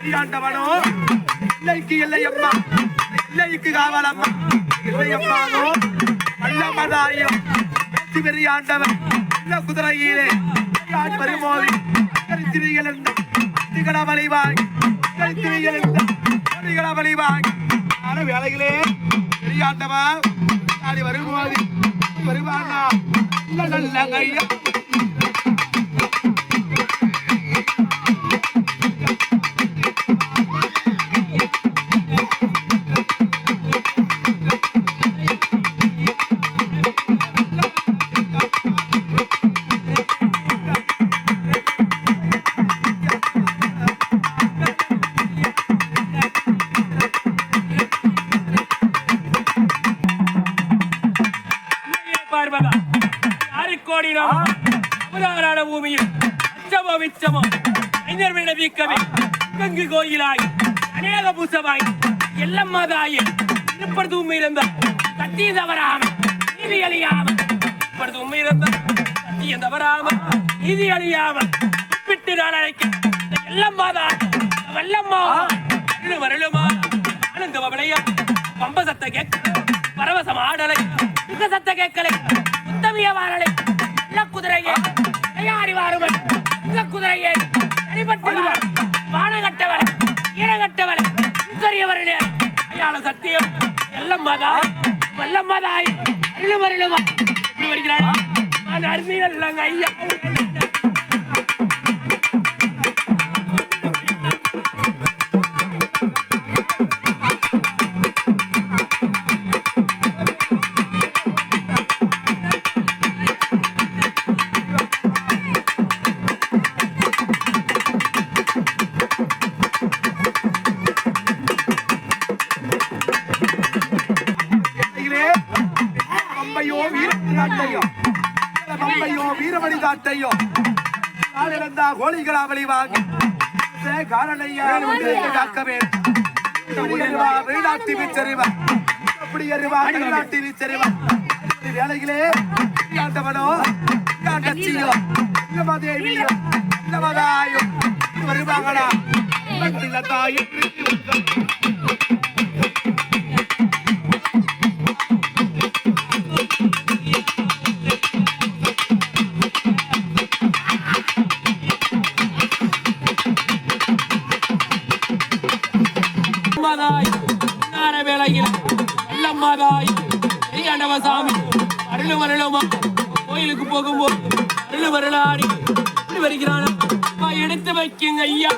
ஆண்டவனோ இல்லைக்கு இல்லையம்மா. இல்லைக்கு காவலம்மா. இல்லையம்மானோ வல்லமதாயம் வெற்றி பெரிய ஆண்டவன் குதிரையிலே ஆடி வருமோதி. திரிகள் திகட வழிவாய்? திரிகள் திகட வழிவாய்? ஆன வேலைகளே பெரிய வருமோதி. வருவானா? நல்ல பார்வதா அரிக்கோடினம் நாம் பூமியில் அச்சமோ விச்சமோ ஐநர் விட வீக்கவே கங்கு கோயிலாய் அநேக பூசமாய் எல்லம்மாதாயே இப்பொழுது உண்மை இருந்த சத்தியம் தவறாம நீதி அழியாம. இப்பொழுது உண்மையிலிருந்த இருந்த சத்தியம் தவறாம நீதி அழியாம. விட்டு நான் அழைக்க எல்லம்மாதா வல்லம்மா அருளு வரலுமா ஆனந்த பவளையா பம்ப சத்த கேட்க பரவசம் ஆடலை. மிக சத்த கேட்கலை. உத்தமிய வாரலை இல்ல குதிரையே கையாடி வாருவன் இந்த குதிரையே அடிபட்டு வானகட்டவளை ஈரகட்டவளை பெரியவர்களே அயாள சத்தியம் எல்லாம் மதாய் வல்லம் மதாய் அருளும் அருளுமா. இப்படி வருகிறாள்? நான் அருமை அல்லங்க ஐயா. வீரமணி தாட்டையோ பம்பையோ வீரமணி தாட்டையோ காலிழந்தா கோழிகளா வழி வாங்கி காரணையா காக்க வேண்டும் வெளிநாட்டு விச்சரிவா அப்படி அறிவா வெளிநாட்டு விச்சரிவா வேலைகளே ஆண்டவனோ கட்சியோ இல்லமதேவியோ இல்லமதாயோ வருவாங்களா? தாயும் மாதாய் நார வேளையில் வெள்ளம்மாதாய் ஐயாண்டவ சாமி அருளும் அருளுமா கோயிலுக்கு போகும்போது அருள் வரலாடி இப்படி வருகிறானா எடுத்து வைக்குங்க ஐயா.